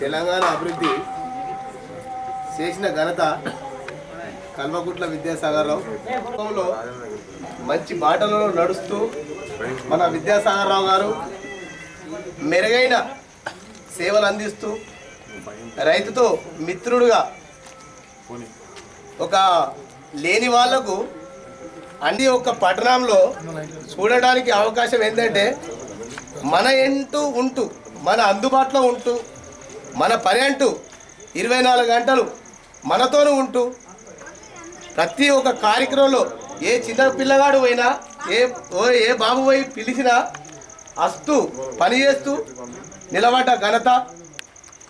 తెలంగాణ అభివృద్ధి చేసిన ఘనత కల్వకుట్ల విద్యాసాగర్రావులో మంచి బాటలలో నడుస్తూ మన విద్యాసాగర్రావు గారు మెరుగైన సేవలు అందిస్తూ రైతుతో మిత్రుడుగా ఒక లేని వాళ్ళకు అన్ని ఒక పట్టణంలో చూడడానికి అవకాశం ఏంటంటే మన ఎంటూ ఉంటూ మన అందుబాటులో ఉంటూ మన పని అంటూ ఇరవై నాలుగు గంటలు మనతోనూ ఉంటూ ప్రతి ఒక్క కార్యక్రమంలో ఏ చిన్న పిల్లగాడు పోయినా ఏ ఓ ఏ బాబు పోయి పిలిచినా అస్తూ పని చేస్తూ నిలబడ్డ ఘనత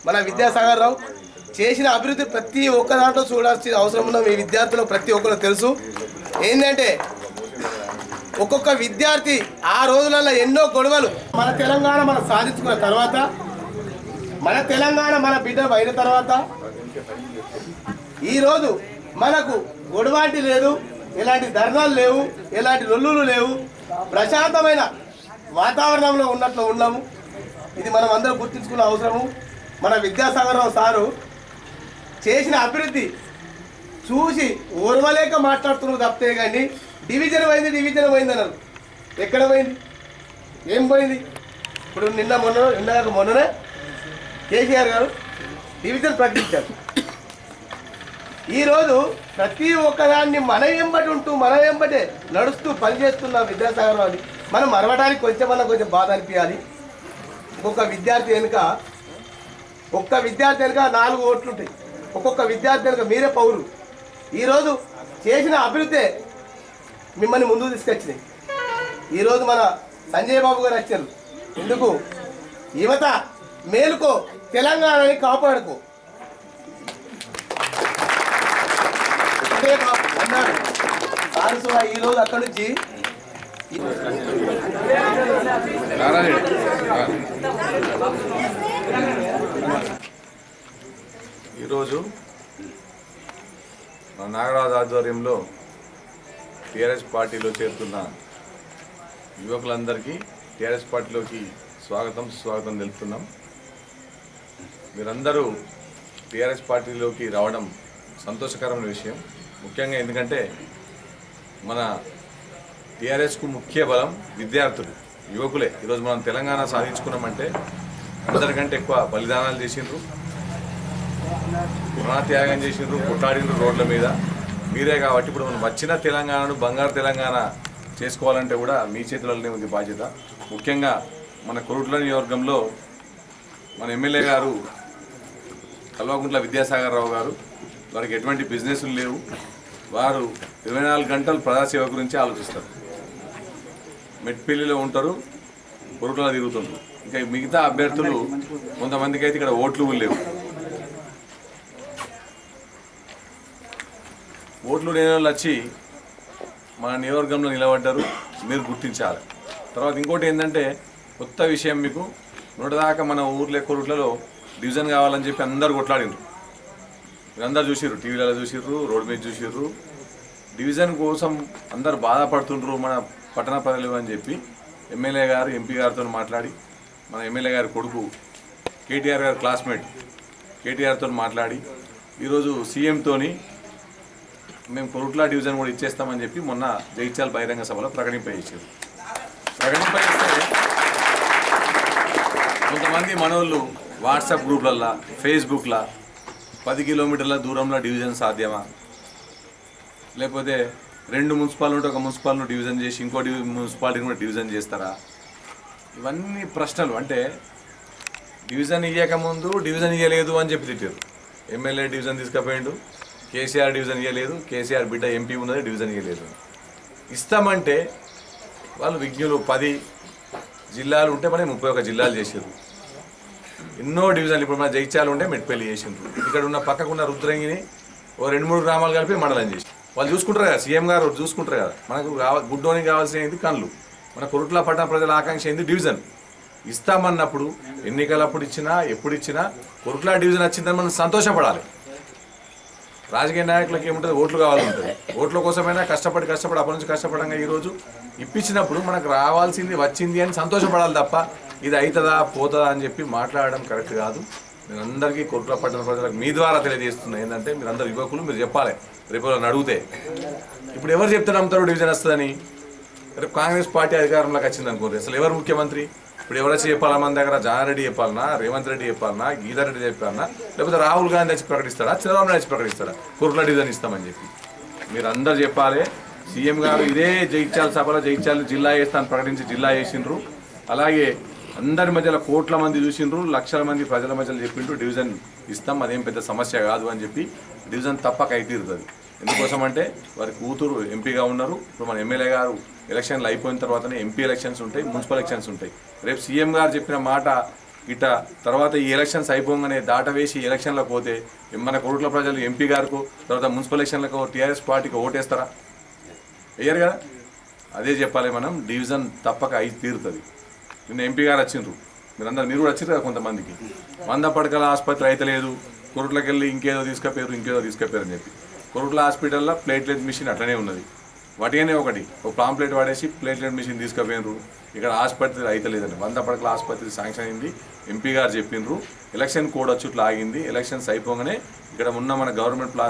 మన విద్యాసాగర్ రావు. చేసిన అభివృద్ధి ప్రతి ఒక్క దాంట్లో చూడాల్సిన అవసరం ఉన్న మీ విద్యార్థులు ప్రతి ఒక్కరు తెలుసు. ఏంటంటే ఒక్కొక్క విద్యార్థి ఆ రోజులలో ఎన్నో గొడవలు. మన తెలంగాణ మనం సాధించుకున్న తర్వాత మన తెలంగాణ మన బిడ్డ అయిన తర్వాత ఈరోజు మనకు గొడవాటి లేదు ఎలాంటి ధర్నాలు లేవు ఎలాంటి రొల్లులు లేవు. ప్రశాంతమైన వాతావరణంలో ఉన్నట్లు ఉన్నాము. ఇది మనం అందరం గుర్తించుకున్న అవసరము. మన విద్యాసాగరరావు సారు చేసిన అభివృద్ధి చూసి ఓర్వలేక మాట్లాడుతున్నారు తప్పితే కానీ డివిజన్ పోయింది డివిజన్ పోయింది అన్నారు. ఎక్కడ పోయింది? ఏం పోయింది? ఇప్పుడు నిన్న మొన్న నిన్న మొన్ననే కేసీఆర్ గారు డివిజన్ ప్రకటించారు. ఈరోజు ప్రతి ఒక్కదాన్ని మన వెంబటి ఉంటూ మన వెంబటే నడుస్తూ పనిచేస్తున్న విద్యాసాగర్ అని మనం మరవడానికి కొంచెం కొంచెం బాధ అనిపించాలి ఒక్కొక్క విద్యార్థి వెనుక ఒక్క విద్యార్థి వెనుక నాలుగు ఓట్లు ఉంటాయి ఒక్కొక్క విద్యార్థి వెనుక మీరే పౌరు ఈరోజు చేసిన అభివృద్ధి మిమ్మల్ని ముందుకు తీసుకొచ్చినాయి. ఈరోజు మన సంజయ్ బాబు గారు వచ్చారు. ఎందుకు? యువత మేలుకో తెలంగాణని కాపాడుకో. అంతే కా- అన్నాడు అక్కడి నుంచి ఈరోజు మన నాగరాజు ఆధ్వర్యంలో టీఆర్ఎస్ పార్టీలో చేరుతున్న యువకులందరికీ టీఆర్ఎస్ పార్టీలోకి స్వాగతం స్వాగతం తెలుపుతున్నాం. మీరందరూ టీఆర్ఎస్ పార్టీలోకి రావడం సంతోషకరమైన విషయం. ముఖ్యంగా ఎందుకంటే మన టీఆర్ఎస్కు ముఖ్య బలం విద్యార్థులు యువకులే. ఈరోజు మనం తెలంగాణ సాధించుకున్నామంటే అందరికంటే ఎక్కువ బలిదానాలు చేసిండ్రు త్యాగం చేసిండ్రు కొట్లాడిండ్రు రోడ్ల మీద. మీరే కాబట్టి ఇప్పుడు మనం వచ్చిన తెలంగాణను బంగారు తెలంగాణ చేసుకోవాలంటే కూడా మీ చేతులలోనే ఉంది బాధ్యత. ముఖ్యంగా మన కొరుట్ల నియోజకవర్గంలో మన ఎమ్మెల్యే గారు కల్వకుంట్ల విద్యాసాగర్ రావు గారు వారికి ఎటువంటి బిజినెస్లు లేవు. వారు ఇరవై నాలుగు గంటలు ప్రజాసేవ గురించి ఆలోచిస్తారు. మెట్పల్లిలో ఉంటారు కొరుట్ల తిరుగుతుంటారు ఇంకా మిగతా అభ్యర్థులు కొంతమందికి అయితే ఇక్కడ ఓట్లు లేవు. ఓట్లు లేని వాళ్ళు వచ్చి మన నియోజకవర్గంలో నిలబడ్డారు మీరు గుర్తించాలి. తర్వాత ఇంకోటి ఏంటంటే కొత్త విషయం మీకు నూటదాకా మన ఊర్లో కొరుట్లలో డివిజన్ కావాలని చెప్పి అందరు కొట్లాడినారు మీరందరు చూసిర్రు టీవీలలో చూసిర్రు రోడ్ మీద చూసిర్రు. డివిజన్ కోసం అందరు బాధపడుతుండ్రు మన పట్టణ ప్రజలు అని చెప్పి ఎమ్మెల్యే గారు ఎంపీ గారితో మాట్లాడి మన ఎమ్మెల్యే గారి కొడుకు కేటీఆర్ గారి క్లాస్మేట్ కేటీఆర్తో మాట్లాడి ఈరోజు సీఎంతోని మేము కొరుట్ల డివిజన్ కూడా ఇచ్చేస్తామని చెప్పి మొన్న జైత్యాల బహిరంగ సభలో ప్రకటింపజేసారు ప్రకటింపజేస్తే కొంతమంది మనోళ్ళు వాట్సాప్ గ్రూప్లల్లో ఫేస్బుక్లో పది కిలోమీటర్ల దూరంలో డివిజన్ సాధ్యమా? లేకపోతే రెండు మున్సిపాల్ ఉంటే ఒక మున్సిపాల్ను డివిజన్ చేసి ఇంకో డివి మున్సిపాలిటీని కూడా డివిజన్ చేస్తారా? ఇవన్నీ ప్రశ్నలు. అంటే డివిజన్ ఇవ్వకముందు డివిజన్ ఇవ్వలేదు అని చెప్పి తిట్టారు. ఎమ్మెల్యే డివిజన్ తీసుకుపోయిండు. కేసీఆర్ డివిజన్ ఇవ్వలేదు కేసీఆర్ బిడ్డ ఎంపీ ఉన్నది డివిజన్ ఇవ్వలేదు ఇస్తామంటే వాళ్ళు విజ్ఞులు పది జిల్లాలు ఉంటే మనం ముప్పై ఒక జిల్లాలు చేసారు ఎన్నో డివిజన్లు ఇప్పుడు మన జైత్యాలు ఉంటే మెట్పల్లి చేసిండ్రు ఇక్కడ ఉన్న పక్కకున్న రుద్రంగిని ఓ రెండు మూడు గ్రామాలు కలిపి మండలం చేసి. వాళ్ళు చూసుకుంటారు కదా సీఎం గారు చూసుకుంటారు కదా. మనకు కావ గుడ్డోనికి కావాల్సింది కళ్ళు. మన కొరుట్ల పట్టణ ప్రజల ఆకాంక్ష ఏంది? డివిజన్. ఇస్తామన్నప్పుడు ఎన్నికలప్పుడు ఇచ్చినా ఎప్పుడు ఇచ్చినా కొరుట్ల డివిజన్ వచ్చిందని మనం సంతోషపడాలి. రాజకీయ నాయకులకు ఏముంటుంది? ఓట్లు కావాలంటుంది ఓట్ల కోసమైనా కష్టపడి కష్టపడి అప్పటి నుంచి కష్టపడంగా ఈరోజు ఇప్పించినప్పుడు మనకు రావాల్సింది వచ్చింది అని సంతోషపడాలి తప్ప ఇది అవుతుందా పోతుందా అని చెప్పి మాట్లాడడం కరెక్ట్ కాదు. మీరు అందరికీ కొట్ల పట్టణ ప్రజలకు మీ ద్వారా తెలియజేస్తున్నా ఏంటంటే మీరు అందరు యువకులు మీరు చెప్పాలి. రేపు అడిగితే. ఇప్పుడు ఎవరు చెప్తే నమ్ముతారు డివిజన్ వస్తుందని? రేపు కాంగ్రెస్ పార్టీ అధికారంలోకి వచ్చింది అనుకోరు అసలు ఎవరు ముఖ్యమంత్రి? ఇప్పుడు ఎవరైతే చెప్పాలా మన దగ్గర? జానారెడ్డి చెప్పాలన్నా రేవంత్ రెడ్డి చెప్పాలనా గీతారెడ్డి చెప్పాలన్నా లేకపోతే రాహుల్ గాంధీ వచ్చి ప్రకటిస్తాడా? చంద్రబాబు నాయుడు వచ్చి ప్రకటిస్తాడా? కుర్ల డిజైన్ ఇస్తామని చెప్పి. మీరు అందరు చెప్పాలి. సీఎం గారు ఇదే జగిత్యాల సభలో జయించాలి జిల్లా వేస్తాను ప్రకటించి జిల్లా చేసిండ్రు. అలాగే అందరి మధ్యలో కోట్ల మంది చూసిండ్రు లక్షల మంది ప్రజల మధ్యలో చెప్పిండ్రు డివిజన్ ఇస్తాం అదేం పెద్ద సమస్య కాదు అని చెప్పి డివిజన్ తప్పక అయితీరుతుంది. ఎందుకోసం అంటే వారి కూతురు ఎంపీగా ఉన్నారు. ఇప్పుడు మన ఎమ్మెల్యే గారు ఎలక్షన్లు అయిపోయిన తర్వాతనే ఎంపీ ఎలక్షన్స్ ఉంటాయి మున్సిపల్ ఎలక్షన్స్ ఉంటాయి. రేపు సీఎం గారు చెప్పిన మాట ఇట తర్వాత ఈ ఎలక్షన్స్ అయిపోగానే దాట వేసి ఎలక్షన్లకు పోతే మన కోట్ల ప్రజలు ఎంపీ గారికి తర్వాత మున్సిపల్ ఎలక్షన్లకు టీఆర్ఎస్ పార్టీకి ఓటేస్తారా? వేయరు కదా? అదే చెప్పాలి మనం డివిజన్ తప్పక అయి తీరుతుంది. నిన్న ఎంపీ గారు వచ్చిండ్రు. మీరందరూ మీరు కూడా వచ్చిండ్రు కదా కొంతమందికి? వంద పడకల ఆసుపత్రి అయితే లేదు కొరుట్లకి వెళ్ళి ఇంకేదో తీసుకపోయారు ఇంకేదో తీసుకపోయారు అని చెప్పి. కొరుట్ల హాస్పిటల్లో ప్లేట్లెట్ మిషన్ అట్లనే ఉన్నది. వాటినే ఒకటి ఒక పాంప్లెట్ వాడేసి ప్లేట్లెట్ మిషన్ తీసుకుపోయినరు ఇక్కడ ఆసుపత్రి అయితే లేదండి వంద పడకల ఆసుపత్రి శాంక్షన్ అయింది. ఎంపీ గారు చెప్పిండ్రు ఎలక్షన్ కోడ్ వచ్చుట్లా ఆగింది. ఎలక్షన్స్ అయిపోగానే ఇక్కడ ఉన్న మన గవర్నమెంట్ ప్లా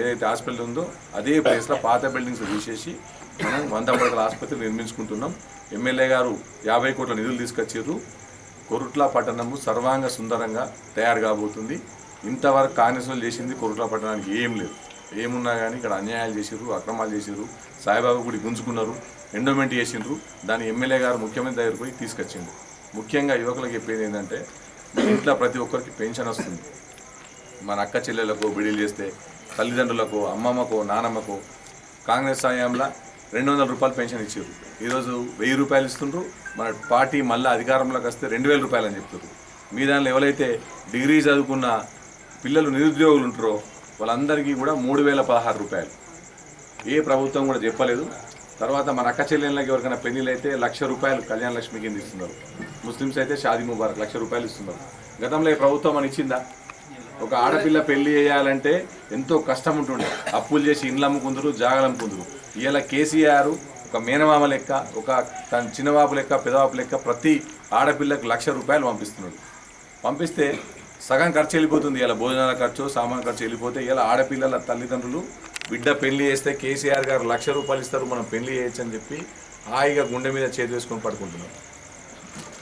ఏదైతే హాస్పిటల్ ఉందో అదే ప్లేస్లో పాత బిల్డింగ్స్ తీసేసి మనం వంద పడకల ఆసుపత్రి నిర్మించుకుంటున్నాం. ఎమ్మెల్యే గారు యాభై కోట్ల నిధులు తీసుకొచ్చారు కొరుట్ల పట్టణము సర్వాంగ సుందరంగా తయారు కాబోతుంది. ఇంతవరకు కాంగ్రెస్ చేసింది కొరుట్ల పట్టణానికి ఏం లేదు. ఏమున్నా కానీ ఇక్కడ అన్యాయాలు చేసిర్రు అక్రమాలు చేసిర్రు సాయిబాబా గుడి గుంజుకున్నారు ఎండోమెంట్ చేసిండ్రు దాన్ని ఎమ్మెల్యే గారు ముఖ్యమంత్రి దగ్గర పోయి తీసుకొచ్చిండు. ముఖ్యంగా యువకులకు చెప్పేది ఏంటంటే మీ ఇంట్లో ప్రతి ఒక్కరికి పెన్షన్ వస్తుంది. మన అక్క చెల్లెలకు బిడీలు చేస్తే తల్లిదండ్రులకు అమ్మమ్మకో నానమ్మకో కాంగ్రెస్ హయాంలో రెండు వందల రూపాయలు పెన్షన్ ఇచ్చారు ఈరోజు వెయ్యి రూపాయలు ఇస్తుండ్రు. మన పార్టీ మళ్ళీ అధికారంలోకి వస్తే రెండు వేల రూపాయలు అని చెప్తారు మీ దానిలో ఎవరైతే డిగ్రీ చదువుకున్న పిల్లలు నిరుద్యోగులు ఉంటారో వాళ్ళందరికీ కూడా మూడు వేల పదహారు రూపాయలు. ఏ ప్రభుత్వం కూడా చెప్పలేదు. తర్వాత మన అక్క చెల్లెళ్ళకి ఎవరికైనా పెళ్ళిలు అయితే లక్ష రూపాయలు కళ్యాణ లక్ష్మి కింద ఇస్తున్నారు. ముస్లిమ్స్ అయితే షాదీ ముబారక్ లక్ష రూపాయలు ఇస్తున్నారు. గతంలో ఈ ప్రభుత్వం అని ఇచ్చిందా? ఒక ఆడపిల్ల పెళ్ళి చేయాలంటే ఎంతో కష్టం ఉంటుండే. అప్పులు చేసి ఇండ్లు అమ్ముకుందరు జాగలు అమ్ముకుందరు. ఇలా కేసీఆర్ ఒక మేనమామ లెక్క ఒక తన చిన్నబాబు లెక్క పెదబాబు లెక్క ప్రతి ఆడపిల్లకు లక్ష రూపాయలు పంపిస్తున్నాడు. పంపిస్తే సగం ఖర్చు వెళ్ళిపోతుంది. ఇలా భోజనాల ఖర్చు సామాన్ ఖర్చు వెళ్ళిపోతే ఇలా ఆడపిల్లల తల్లిదండ్రులు బిడ్డ పెళ్ళి చేస్తే కేసీఆర్ గారు లక్ష రూపాయలు ఇస్తారు మనం పెళ్ళి చేయొచ్చు అని చెప్పి హాయిగా గుండె మీద చేతి వేసుకొని పడుకుంటున్నారు.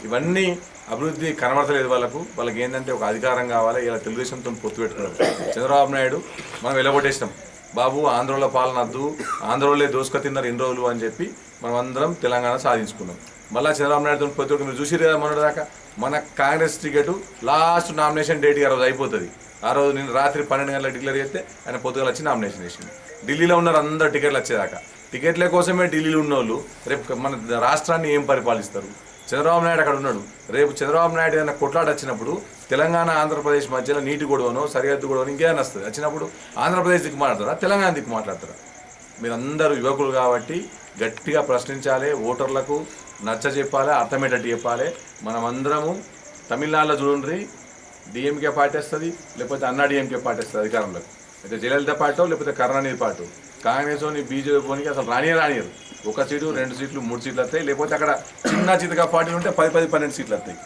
ఇవన్నీ అభివృద్ధి కనబడతలేదు వాళ్ళకు. వాళ్ళకి ఏంటంటే ఒక అధికారం కావాలి ఇలా తెలుగుదేశంతో పొత్తు పెట్టుకున్నారు చంద్రబాబు నాయుడు మనం వెళ్ళగొట్టేసినాం. బాబు ఆంధ్రలో పాలన వద్దు ఆంధ్రలో దోసుక తిన్నారు ఎన్ని రోజులు అని చెప్పి మనం అందరం తెలంగాణ సాధించుకున్నాం. మళ్ళీ చంద్రబాబు నాయుడు ప్రతి ఒక్కరు మీరు చూసిరు కదా మొన్నటిదాకా మన Congress ticket last nomination date ఆ రోజు అయిపోతుంది. ఆ రోజు నేను రాత్రి పన్నెండు గంటలకు డిక్లేర్ చేస్తే ఆయన పొద్దుగల వచ్చి నామినేషన్ వేసింది ఢిల్లీలో ఉన్నారు అందరు టికెట్లు వచ్చేదాకా. టికెట్ల కోసమే ఢిల్లీలో ఉన్నోళ్ళు రేపు మన రాష్ట్రాన్ని ఏం పరిపాలిస్తారు? చంద్రబాబు నాయుడు అక్కడ ఉన్నాడు. రేపు చంద్రబాబు నాయుడు ఏదైనా కొట్లాట వచ్చినప్పుడు తెలంగాణ ఆంధ్రప్రదేశ్ మధ్యలో నీటి గొడవనో సరిహద్దు గొడవనో ఇంకేదైనా వస్తుంది. వచ్చినప్పుడు ఆంధ్రప్రదేశ్ దిక్కు మాట్లాడతారా? తెలంగాణ దిక్కు మాట్లాడతారా? మీరందరూ యువకులు కాబట్టి గట్టిగా ప్రశ్నించాలి. ఓటర్లకు నచ్చ చెప్పాలి అర్థమయ్యేటట్టు చెప్పాలి. మనమందరము తమిళనాడులో చూడండి డిఎంకే పార్టీ వస్తుంది లేకపోతే అన్నా డిఎంకే పార్టీ వస్తుంది అధికారంలో అయితే జయలలిత పార్టీ లేకపోతే కరుణానిధి పార్టీ కాంగ్రెస్ బీజేపీకి అసలు రానియే రానియరు. ఒక సీటు రెండు సీట్లు మూడు సీట్లు వస్తాయి లేకపోతే అక్కడ చిన్న చిన్నగా పార్టీలు ఉంటే పది పది పన్నెండు సీట్లు వస్తాయి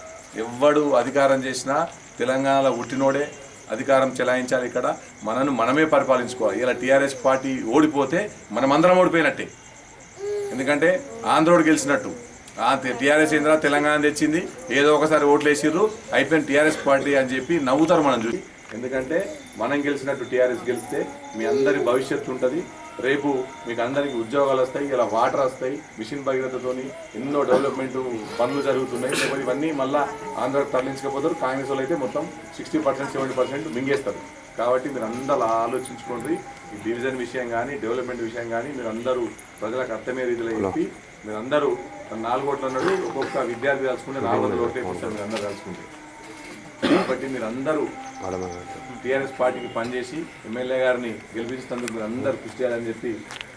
ఎవ్వడు అధికారం చేసినా తెలంగాణలో ఉట్టినోడే అధికారం చెలాయించాలి ఇక్కడ. మనను మనమే పరిపాలించుకోవాలి. ఇలా టీఆర్ఎస్ పార్టీ ఓడిపోతే మనమందరం ఓడిపోయినట్టే. ఎందుకంటే ఆంధ్రోడు గెలిచినట్టు. టీఆర్ఎస్ ఏంద్రా? తెలంగాణ తెచ్చింది. ఏదో ఒకసారి ఓట్లు వేసిర్రు అయిపోయిన టీఆర్ఎస్ పార్టీ అని చెప్పి నవ్వుతారు మనం చూసి. ఎందుకంటే మనం గెలిచినట్టు టీఆర్ఎస్ గెలిస్తే మీ అందరి భవిష్యత్తు ఉంటుంది. రేపు మీకు అందరికి ఉద్యోగాలు వస్తాయి ఇలా వాటర్ వస్తాయి మిషన్ భగీరథతోని ఎన్నో డెవలప్మెంట్ పనులు జరుగుతున్నాయి. లేకపోతే ఇవన్నీ మళ్ళీ ఆంధ్రాకి తరలించకపోతారు. కాంగ్రెస్ వాళ్ళు అయితే మొత్తం సిక్స్టీ పర్సెంట్ సెవెంటీ పర్సెంట్ మింగేస్తారు. కాబట్టి మీరు అందరూ ఆలోచించుకోండి. ఈ డివిజన్ విషయం కానీ డెవలప్మెంట్ విషయం కానీ మీరు అందరూ ప్రజలకు అర్థమయ్యే రీతిలో చెప్పి మీరు అందరూ నాలుగు ఓట్లు అన్నాడు ఒక్కొక్క విద్యార్థి కలుసుకుంటే నాలుగు వందల ఓట్లు వేపిస్తారు మీరు అందరూ కలుసుకుంటే కాబట్టి మీరు అందరూ టీఆర్ఎస్ పార్టీకి పనిచేసి ఎమ్మెల్యే గారిని గెలిపించినందుకు మీరు అందరూ కృషి చేయాలని చెప్పి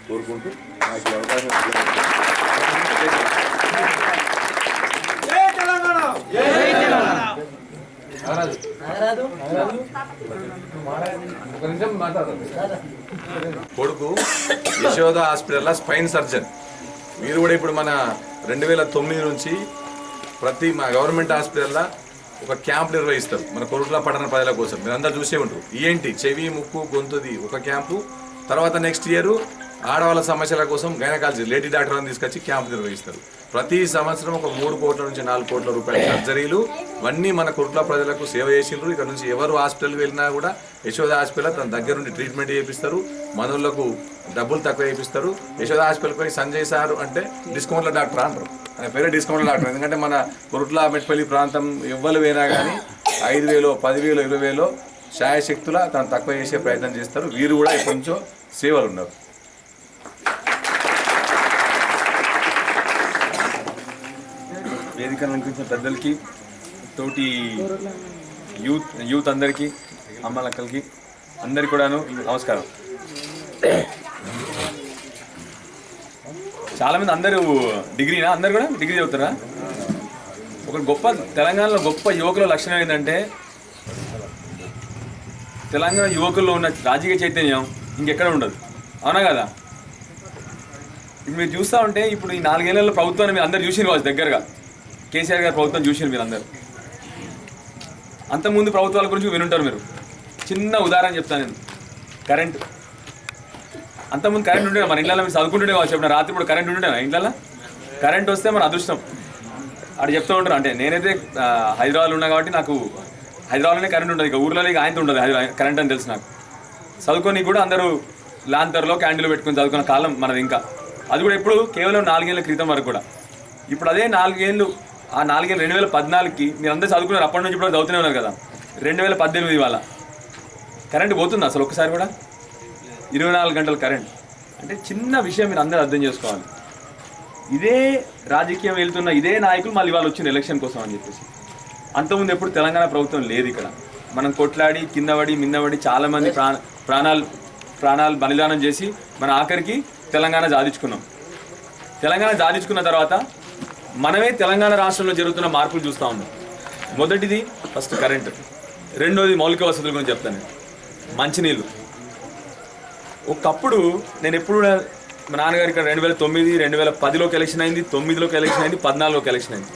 కోరుకుంటూ నాకు అవకాశం కొడుకు యశోద హాస్పిటల్లో స్పైన్ సర్జన్. మీరు కూడా ఇప్పుడు మన రెండు వేల తొమ్మిది నుంచి ప్రతి మా గవర్నమెంట్ హాస్పిటల్లో ఒక క్యాంప్ నిర్వహిస్తారు. మన కొరుట్ల పట్టణ ప్రజల కోసం. మీరు చూసే ఉంటారు. ఏంటి? చెవి ముక్కు గొంతుది ఒక క్యాంపు. తర్వాత నెక్స్ట్ ఇయర్ ఆడవాళ్ళ సమస్యల కోసం గైనకాలజీ లేడీ డాక్టర్లను తీసుకొచ్చి క్యాంప్ నిర్వహిస్తారు. ప్రతి సంవత్సరం ఒక మూడు కోట్ల నుంచి నాలుగు కోట్ల రూపాయల సర్జరీలు. ఇవన్నీ మన కుట్ల ప్రజలకు సేవ చేసిండ్రు. ఇక్కడ నుంచి ఎవరు హాస్పిటల్కి వెళ్ళినా కూడా యశోద హాస్పిటల్ తన దగ్గర నుండి ట్రీట్మెంట్ చేపిస్తారు. మనులకు డబ్బులు తక్కువ చేపిస్తారు. యశోద హాస్పిటల్కి పోయి సంజయ్ సార్ అంటే డిస్కౌంట్ల డాక్టర్ అంటారు. ఆయన పేరే డిస్కౌంట్ల డాక్టర్. ఎందుకంటే మన కురుట్ల మెట్పల్లి ప్రాంతం ఎవ్వరు పోయినా కానీ ఐదు వేలో పదివేలు ఇరవై వేలో శాయశక్తుల తను తక్కువ చేసే ప్రయత్నం చేస్తారు. వీరు కూడా కొంచెం నుంచో సేవలు ఉన్నారు. వేదిక అలంకరించిన పెద్దలకి తోటి యూత్ యూత్ అందరికీ అమ్మలక్కలకి అందరికి కూడాను నమస్కారం. చాలా మంది అందరూ డిగ్రీనా? అందరు కూడా డిగ్రీ చదువుతారా? ఒక గొప్ప తెలంగాణలో గొప్ప యువకుల లక్షణం ఏంటంటే తెలంగాణ యువకుల్లో ఉన్న రాజకీయ చైతన్యం ఇంకెక్కడ ఉండదు. అవునా కదా? ఇప్పుడు మీరు చూస్తూ ఉంటే ఇప్పుడు ఈ నాలుగేళ్ళలో ప్రభుత్వాన్ని మీరు అందరు చూసిన కావచ్చు దగ్గరగా. కేసీఆర్ గారి ప్రభుత్వం చూసారు మీరందరూ. అంతకుముందు ప్రభుత్వాల గురించి వినుంటారు మీరు. చిన్న ఉదాహరణ చెప్తాను నేను. కరెంట్. అంతకుముందు కరెంట్ ఉండే మన ఇంట్లో మీరు చదువుకుంటుండే కావచ్చు చెప్పిన రాత్రి ఇప్పుడు కరెంట్ ఉండే ఇంట్లో కరెంట్ వస్తే మన అదృష్టం. అక్కడ చెప్తూ ఉంటారు. అంటే నేనైతే హైదరాబాద్లో ఉన్నా కాబట్టి నాకు హైదరాబాద్లోనే కరెంట్ ఉంటుంది. ఇక ఊర్లో ఇక ఆయనతో ఉండదు హైదరాబాద్ కరెంట్ అని తెలుసు నాకు. చదువుకొని కూడా అందరూ లాంతర్లో క్యాండిల్ పెట్టుకొని చదువుకున్న కాలం మనది ఇంకా. అది కూడా ఎప్పుడు కేవలం నాలుగేళ్ళ క్రితం వరకు కూడా. ఇప్పుడు అదే నాలుగేళ్ళు ఆ నాలుగేళ్ళు రెండు వేల పద్నాలుగుకి మీరు అందరూ చదువుకున్నారు. అప్పటి నుంచి ఇప్పుడు చదువుతూనే ఉన్నారు కదా. రెండు వేల పద్దెనిమిది వాళ్ళ కరెంట్ పోతుంది అసలు ఒక్కసారి కూడా? ఇరవై నాలుగు గంటల కరెంట్. అంటే చిన్న విషయం మీరు అందరూ అర్థం చేసుకోవాలి. ఇదే రాజకీయం వెళ్తున్న ఇదే నాయకులు మళ్ళీ వాళ్ళు వచ్చిన ఎలక్షన్ కోసం అని చెప్పేసి. అంతకుముందు ఎప్పుడు తెలంగాణ ప్రభుత్వం లేదు ఇక్కడ. మనం కొట్లాడి కిందబడి పడి చాలామంది ప్రాణ ప్రాణాలు ప్రాణాలు బలిదానం చేసి మన ఆఖరికి తెలంగాణ సాధించుకున్నాం తెలంగాణ సాధించుకున్న తర్వాత మనమే తెలంగాణ రాష్ట్రంలో జరుగుతున్న మార్పులు చూస్తూ ఉన్నాం. మొదటిది ఫస్ట్ కరెంట్ రెండోది మౌలిక వసతుల గురించి చెప్తాను మంచినీళ్ళు. ఒకప్పుడు నేను ఎప్పుడు కూడా మా నాన్నగారు ఇక్కడ రెండు వేల తొమ్మిది రెండు వేల పదిలోకి ఎలక్షన్ అయింది తొమ్మిదిలోకి ఎలక్షన్ అయింది పద్నాలుగులోకి ఎలక్షన్ అయింది.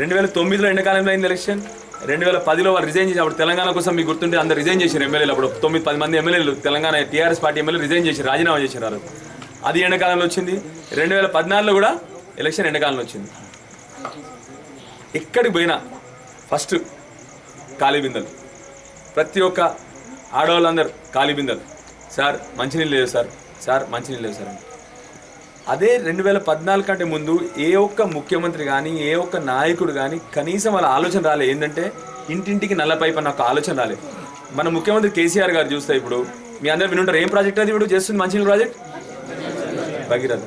రెండు వేల తొమ్మిదిలో ఎండాకాలంలో అయింది ఎలక్షన్ రెండు వేల పదిలో వాళ్ళు రిజైన్ చేసి అప్పుడు తెలంగాణ కోసం మీకు గుర్తుంటే అందరు రిజైన్ చేశారు ఎమ్మెల్యేలు. అప్పుడు తొమ్మిది పది మంది ఎమ్మెల్యేలు తెలంగాణ టీఆర్ఎస్ పార్టీ ఎమ్మెల్యేలు రిజైన్ చేసి రాజీనామా చేశారు అది ఎండాకాలంలో వచ్చింది. రెండు వేల పద్నాలుగులో కూడా ఎలక్షన్ ఎండాకాలంలో వచ్చింది. ఎక్కడికి పోయినా ఫస్ట్ ఖాళీ బిందెలు. ప్రతి ఒక్క ఆడవాళ్ళందరూ ఖాళీ బిందెలు. సార్ మంచినీళ్ళు లేదు సార్. సార్ మంచినీళ్ళు లేదు సార్ అని. అదే రెండు వేల పద్నాలుగు కంటే ముందు ఏ ఒక్క ముఖ్యమంత్రి కానీ ఏ ఒక్క నాయకుడు కానీ కనీసం వాళ్ళ ఆలోచన రాలే. ఏంటంటే ఇంటింటికి నల్ల పైప్ అన్న ఒక ఆలోచన రాలేదు మన ముఖ్యమంత్రి కేసీఆర్ గారు చూస్తే ఇప్పుడు మీ అందరు వినుంటారు. ఏం ప్రాజెక్ట్ అది ఇప్పుడు చేస్తుంది మంచినీళ్ళ ప్రాజెక్ట్? భగీరథ.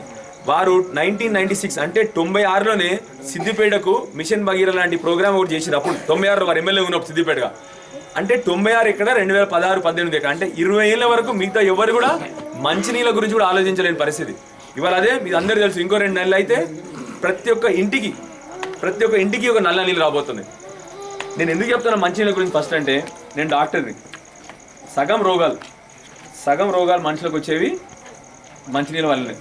వారు నైన్టీన్ నైన్టీ సిక్స్ అంటే తొంభై ఆరులోనే సిద్దిపేటకు మిషన్ భగీర లాంటి ప్రోగ్రామ్ ఒకటి చేసిరు అప్పుడు తొంభై ఆరులో వారు ఎమ్మెల్యే ఉన్నప్పుడు సిద్దిపేటగా. అంటే తొంభై ఆరు ఇక్కడ రెండు వేల పదహారు పద్దెనిమిది ఇక్కడ అంటే ఇరవై ఏళ్ళ వరకు మిగతా ఎవరు కూడా మంచినీళ్ళ గురించి కూడా ఆలోచించలేని పరిస్థితి. ఇవాళ అదే మీ అందరూ తెలుసు ఇంకో రెండు నెలలు అయితే ప్రతి ఒక్క ఇంటికి ప్రతి ఒక్క ఇంటికి ఒక నల్ల నీళ్ళు రాబోతుంది. నేను ఎందుకు చెప్తాను మంచినీళ్ళ గురించి ఫస్ట్ అంటే నేను డాక్టర్ని. సగం రోగాలు సగం రోగాలు మనుషులకు వచ్చేవి మంచినీళ్ళ వల్లనే.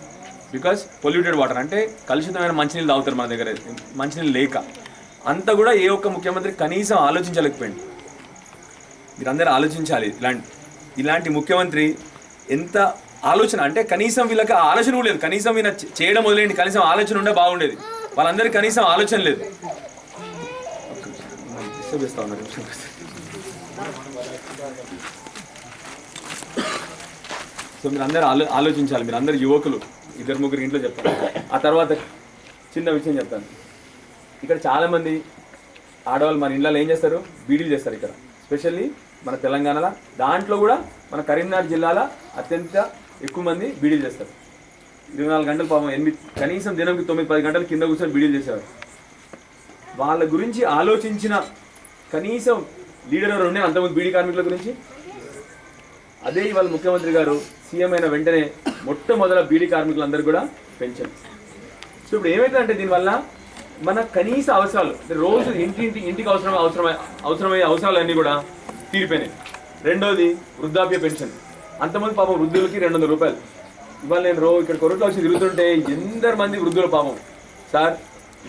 బికాస్ పొల్యూటెడ్ వాటర్ అంటే కలుషితమైన మంచినీళ్ళు తాగుతారు మన దగ్గర. మంచినీళ్ళు లేక. అంతా కూడా ఏ ఒక్క ముఖ్యమంత్రి కనీసం ఆలోచించలేకపోయింది. మీరందరూ ఆలోచించాలి. ఇలాంటి ఇలాంటి ముఖ్యమంత్రి ఎంత ఆలోచన అంటే కనీసం వీళ్ళకి ఆలోచన కూడా లేదు. కనీసం వీళ్ళ చేయడం మొదలైంది కనీసం ఆలోచన ఉండే బాగుండేది. వాళ్ళందరికీ కనీసం ఆలోచన లేదు. సో మీరు అందరూ ఆలో ఆలోచించాలి. మీరు అందరు యువకులు. ఇద్దరు ముగ్గురు ఇంట్లో చెప్తాను. ఆ తర్వాత చిన్న విషయం చెప్తాను. ఇక్కడ చాలామంది ఆడవాళ్ళు మన ఇళ్ళలో ఏం చేస్తారు? బీడీలు చేస్తారు ఇక్కడ. స్పెషల్లీ మన తెలంగాణలో. దాంట్లో కూడా మన కరీంనగర్ జిల్లాలో అత్యంత ఎక్కువ మంది బీడీలు చేస్తారు. ఇరవై నాలుగు గంటలు పాపం ఎనిమిది కనీసం దినంకి తొమ్మిది పది గంటలు కింద కూర్చొని బీడీలు చేసేవారు. వాళ్ళ గురించి ఆలోచించిన కనీసం లీడర్ ఎవరు ఉండే అంతమంది బీడీ కార్మికుల గురించి? అదే ఇవాళ ముఖ్యమంత్రి గారు సీఎం అయిన వెంటనే మొట్టమొదల బీడీ కార్మికులందరూ కూడా పెంచారు సో ఇప్పుడు ఏమవుతుందంటే దీనివల్ల మన కనీస అవసరాలు రోజు ఇంటింటి ఇంటికి అవసరం అవసరమై అవసరమయ్యే అవసరాలన్నీ కూడా తీరిపోయినాయి. రెండోది వృద్ధాప్య పెన్షన్. అంతమంది పాపం వృద్ధులకి రెండు వందల రూపాయలు. ఇవాళ నేను రో ఇక్కడ కొరట్లో వచ్చి తిరుగుతుంటే ఎందరు మంది వృద్ధులు పాపం. సార్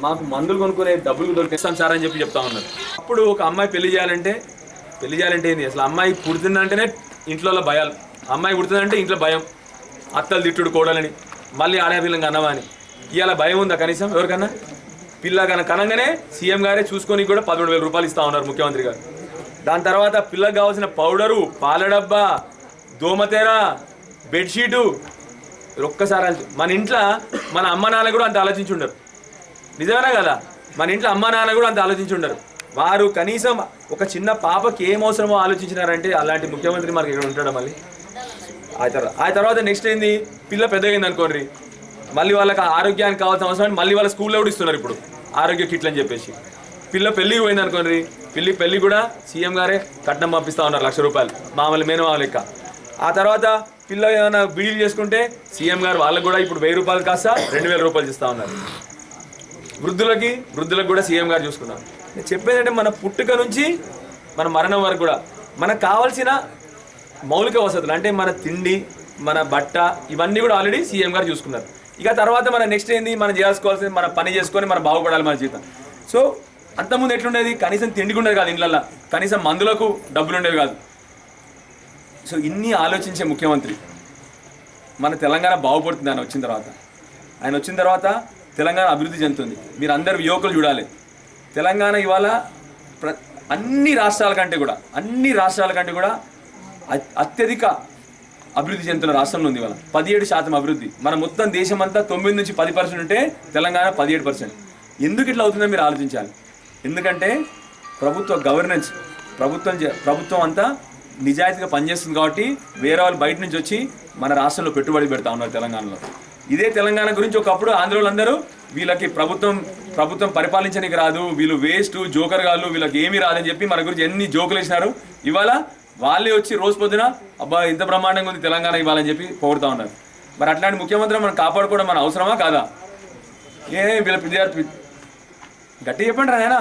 మాకు మందులు కొనుక్కునే డబ్బులు దొరికిస్తాం సార్ అని చెప్పి చెప్తా ఉన్నారు. అప్పుడు ఒక అమ్మాయి పెళ్ళి చేయాలంటే పెళ్ళి చేయాలంటే ఏంది? అసలు అమ్మాయి పుడుతుందంటేనే ఇంట్లో భయాలు. అమ్మాయి పుడుతుందంటే ఇంట్లో భయం. అత్తలు తిట్టుడు కోడలని మళ్ళీ ఆడే కన్నవా అని ఇవాళ భయం ఉందా కనీసం? ఎవరికన్నా? పిల్ల కన్నా కనంగానే సీఎం గారే చూసుకొని కూడా పదమూడు వేల రూపాయలు ఇస్తా ఉన్నారు ముఖ్యమంత్రి గారు. దాని తర్వాత పిల్లకు కావాల్సిన పౌడరు పాల డబ్బా దోమతెర బెడ్షీటు ఒక్కసారి మన ఇంట్లో మన అమ్మ నాన్న కూడా అంత ఆలోచించి ఉండరు నిజమేనా కదా? మన ఇంట్లో అమ్మ నాన్న కూడా అంత ఆలోచించి ఉండరు వారు కనీసం ఒక చిన్న పాపకి ఏం అవసరమో ఆలోచించినారంటే అలాంటి ముఖ్యమంత్రి మనకి ఇక్కడ ఉంటాడు మళ్ళీ? ఆ తర్వాత ఆ తర్వాత నెక్స్ట్ ఏంది? పిల్ల పెద్దగైంది అనుకోండి మళ్ళీ వాళ్ళకి ఆరోగ్యానికి కావాల్సిన అవసరం మళ్ళీ వాళ్ళ స్కూల్లో కూడా ఇస్తున్నారు ఇప్పుడు ఆరోగ్య కిట్లు అని చెప్పేసి. పిల్ల పెళ్ళికి పోయింది అనుకోండి పిల్లి పెళ్ళి కూడా సీఎం గారే కట్నం పంపిస్తా ఉన్నారు లక్ష రూపాయలు. మామూలు మేనమామ లెక్క. ఆ తర్వాత పిల్ల ఏమైనా బిడీలు చేసుకుంటే సీఎం గారు వాళ్ళకు కూడా ఇప్పుడు వెయ్యి రూపాయలు కాస్త రెండు వేల రూపాయలు ఇస్తూ ఉన్నారు. వృద్ధులకి వృద్ధులకు కూడా సీఎం గారు చూసుకున్నారు. నేను చెప్పేది అంటే మన పుట్టుక నుంచి మన మరణం వరకు కూడా మనకు కావాల్సిన మౌలిక వసతులు అంటే మన తిండి మన బట్ట ఇవన్నీ కూడా ఆల్రెడీ సీఎం గారు చూసుకున్నారు. ఇక తర్వాత మన నెక్స్ట్ ఏంది? మనం చేసుకోవాల్సింది మన పని చేసుకొని మనం బాగుపడాలి మన జీవితం. సో అంతకుముందు ఎట్లుండేది? కనీసం తిండికి ఉండేది కాదు ఇళ్ళల్లో కనీసం మందులకు డబ్బులు ఉండేవి కాదు. సో ఇన్ని ఆలోచించే ముఖ్యమంత్రి. మన తెలంగాణ బాగుపడుతుంది ఆయన వచ్చిన తర్వాత. ఆయన వచ్చిన తర్వాత తెలంగాణ అభివృద్ధి చెందుతుంది. మీరు అందరు యువకులు చూడాలి. తెలంగాణ ఇవాళ ప్ర అన్ని రాష్ట్రాల కంటే కూడా అన్ని రాష్ట్రాల కంటే కూడా అత్యధిక అభివృద్ధి చెందుతున్న రాష్ట్రంలో ఉంది ఇవాళ. పదిహేడు శాతం అభివృద్ధి. మన మొత్తం దేశం అంతా తొమ్మిది నుంచి పది పర్సెంట్ ఉంటే తెలంగాణ పదిహేడు పర్సెంట్. ఎందుకు ఇట్లా అవుతుందో మీరు ఆలోచించాలి. ఎందుకంటే ప్రభుత్వ గవర్నెన్స్ ప్రభుత్వం చే- ప్రభుత్వం అంతా నిజాయితీగా పనిచేస్తుంది కాబట్టి వేరే వాళ్ళు బయట నుంచి వచ్చి మన రాష్ట్రంలో పెట్టుబడి పెడతా ఉన్నారు తెలంగాణలో. ఇదే తెలంగాణ గురించి ఒకప్పుడు ఆంధ్రోళ్ళు వీళ్ళకి ప్రభుత్వం ప్రభుత్వం పరిపాలించడానికి రాదు వీళ్ళు వేస్ట్ జోకర్ గాళ్ళు వీళ్ళకి ఏమీ రాదని చెప్పి మన గురించి ఎన్ని జోకులు వేసినారు. ఇవాళ వాళ్ళే వచ్చి రోజు పొద్దున అబ్బా ఇంత బ్రహ్మాండంగా ఉంది తెలంగాణ ఇవ్వాలని చెప్పి పొగుడుతా ఉన్నారు. మరి అట్లాంటి ముఖ్యమంత్రి మనం కాపాడుకోవడం మన అవసరమా కాదా? ఏ వీళ్ళ విద్యార్థి గట్టి చెప్పండి రాయనా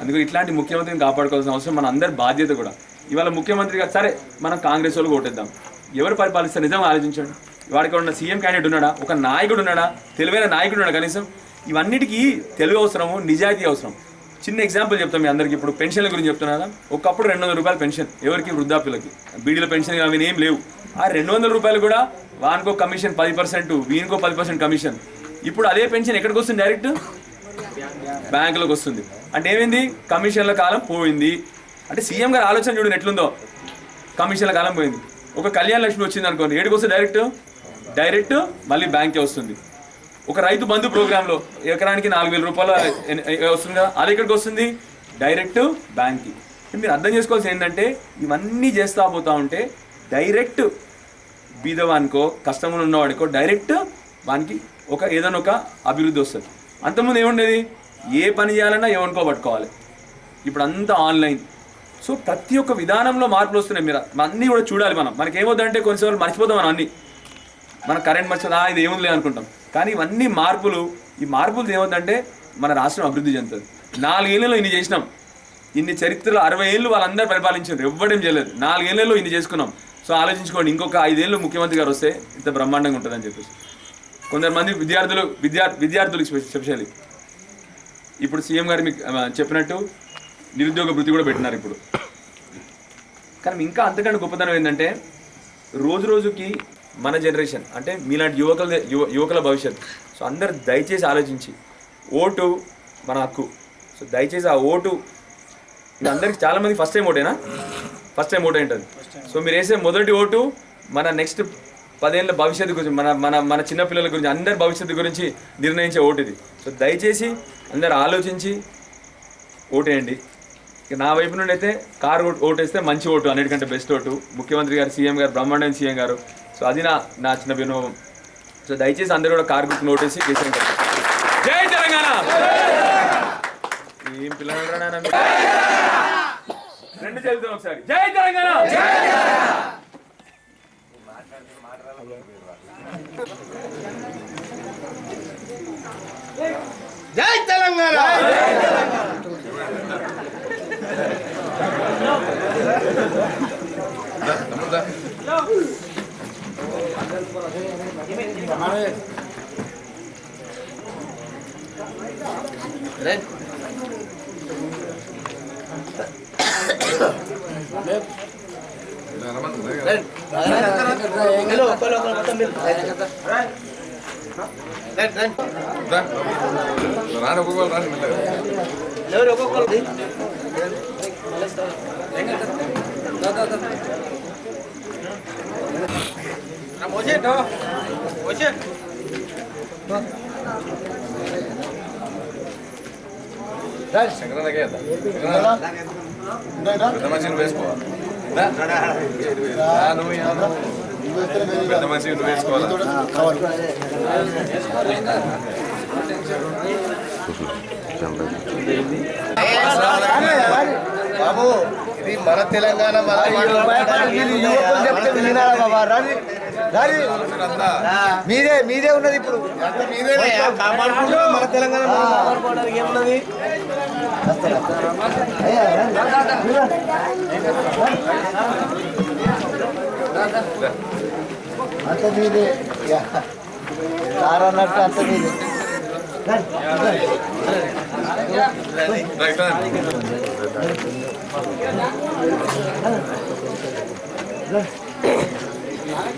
అందుకు ఇట్లాంటి ముఖ్యమంత్రిని కాపాడుకోవాల్సిన అవసరం మన అందరి బాధ్యత కూడా. ఇవాళ ముఖ్యమంత్రిగా సరే మనం కాంగ్రెస్ వాళ్ళు ఓటేద్దాం. ఎవరు పరిపాలిస్తారు? నిజం ఆలోచించండి. వాడికి ఉన్న సీఎం క్యాండిడేట్ ఉన్నాడా? ఒక నాయకుడు ఉన్నాడా? తెలివైన నాయకుడు ఉన్నాడా? కనీసం ఇవన్నిటికీ తెలుగు అవసరము నిజాయితీ అవసరం. చిన్న ఎగ్జాంపుల్ చెప్తాం మీ అందరికి. ఇప్పుడు పెన్షన్ల గురించి చెప్తున్నా ఒకప్పుడు రెండు వందల రూపాయల పెన్షన్ ఎవరికి? వృద్ధాప్యులకి. బీడీల పెన్షన్ అవి ఏం లేవు. ఆ రెండు వందల రూపాయలు కూడా వానికో కమిషన్ పది పర్సెంట్ వీనికో పది పర్సెంట్ కమిషన్. ఇప్పుడు అదే పెన్షన్ ఎక్కడికి వస్తుంది డైరెక్ట్? బ్యాంకులోకి వస్తుంది. అంటే ఏమైంది? కమిషన్ల కాలం పోయింది. అంటే సీఎం గారి ఆలోచన చూడండి ఎట్లుందో. కమిషన్ల కాలం పోయింది. ఒక కళ్యాణ లక్ష్మి వచ్చింది అనుకోండి ఏడుకొస్తే డైరెక్ట్? డైరెక్ట్ మళ్ళీ బ్యాంకే వస్తుంది. ఒక రైతు బంధు ప్రోగ్రాంలో ఎకరానికి నాలుగు వేల రూపాయలు వస్తుంది కదా అది ఎక్కడికి వస్తుంది? డైరెక్ట్ బ్యాంక్కి మీరు అర్థం చేసుకోవాల్సి ఏంటంటే ఇవన్నీ చేస్తా పోతా ఉంటే డైరెక్ట్ బీదవానికో కష్టంలో ఉన్నవాడికో డైరెక్ట్ వానికి ఒక ఏదైనా ఒక అభివృద్ధి వస్తుంది. అంతకుముందు ఏముండేది? ఏ పని చేయాలన్నా ఏమనుకో పట్టుకోవాలి. ఇప్పుడు అంతా ఆన్లైన్ సో ప్రతి ఒక్క విధానంలో మార్పులు వస్తున్నాయి. మీరు అన్నీ కూడా చూడాలి మనం. మనకి ఏమవుతుందంటే కొన్నిసార్లు మర్చిపోతాం మనం అన్నీ. మన కరెంట్ మర్చిపోతా. ఇది ఏముంది అనుకుంటాం. కానీ ఇవన్నీ మార్పులు ఈ మార్పులు ఏమవుతుందంటే మన రాష్ట్రం అభివృద్ధి చెందుతుంది. నాలుగేళ్ళలో ఇన్ని చేసినాం. ఇన్ని చరిత్రలో అరవై ఏళ్ళు వాళ్ళందరూ పరిపాలించారు. ఇవ్వడం చేయలేదు. నాలుగేళ్ళలో ఇన్ని చేసుకున్నాం. సో ఆలోచించుకోండి ఇంకొక ఐదేళ్ళు ముఖ్యమంత్రి గారు వస్తే ఇంత బ్రహ్మాండంగా ఉంటుందని చెప్పేసి. కొందరు మంది విద్యార్థులు విద్యా విద్యార్థులకు స్పెషల్లీ ఇప్పుడు సీఎం గారు మీకు చెప్పినట్టు నిరుద్యోగ వృత్తి కూడా పెట్టినారు ఇప్పుడు. కానీ ఇంకా అంతకంటే గొప్పతనం ఏంటంటే రోజు రోజుకి మన జనరేషన్ అంటే మీలాంటి యువకుల యువ యువకుల భవిష్యత్. సో అందరు దయచేసి ఆలోచించి. ఓటు మన హక్కు. సో దయచేసి ఆ ఓటు ఇది అందరికి చాలా మంది ఫస్ట్ టైం ఓటేనా? ఫస్ట్ టైం ఓటు ఏంటది సో మీరు వేసే మొదటి ఓటు మన నెక్స్ట్ పదేళ్ళ భవిష్యత్తు గురించి మన మన మన చిన్నపిల్లల గురించి అందరి భవిష్యత్తు గురించి నిర్ణయించే ఓటు ఇది. సో దయచేసి అందరు ఆలోచించి ఓటేయండి. ఇక నా వైపు నుండి అయితే కారు ఓటు ఓటేస్తే మంచి ఓటు అన్నిటికంటే బెస్ట్ ఓటు. ముఖ్యమంత్రి గారు సీఎం గారు బ్రహ్మాండం సీఎం గారు సో అది నా నా చిన్న వినోభం. సో దయచేసి అందరూ కూడా కారు గుర్తును ఓటేసి కేసీఆర్ జై తెలంగాణ! ఏం పిల్లలు రెండు చదువుతాం ఒకసారి. జై తెలంగాణ! జై తెలంగాణ! તમારે lên lên lên hello hello hello lên lên ನಾನು ಹೋಗಲ್ಲ ನಾನು ಇಲ್ಲ ಎಲ್ಲರೂ ಹೋಗಲ್ಲ ಹೆಂಗ ದಾ ದಾ ದಾ ನಾ ಮೋಜೆ ಡೋ నువ్వు ఇయ్య. పెద్ద మనిషి నువ్వు వేసుకోవాలి. బాబు ఇది మన తెలంగాణ మన మీదే మీదే ఉన్నది ఇప్పుడు. మన తెలంగాణ ఏమున్నది? అంత మీదే. సార్ అన్నట్టు అంత మీదే.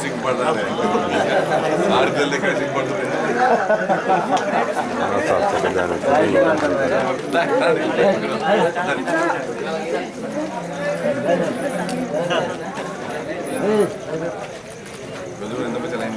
సిగ్గుపడతానే ఆడపిల్లలు ఇక్కడ సిగ్గుపడుతుంది రోజు ఎంత పెద్ద లైన్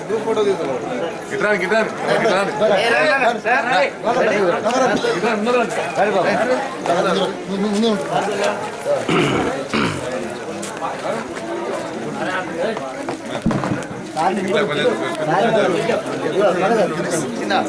గ్రూప్ ఫోటో తీసుకున్నాం గిట్రాని గిట్రాని గిట్రాని ఇట్లా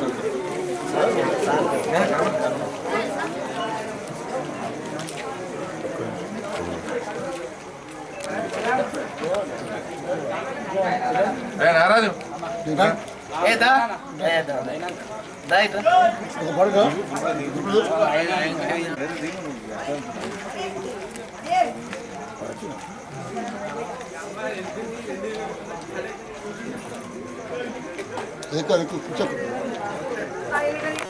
ఇట్రా ఎక్కువ ఎక్కువ కూర్చో.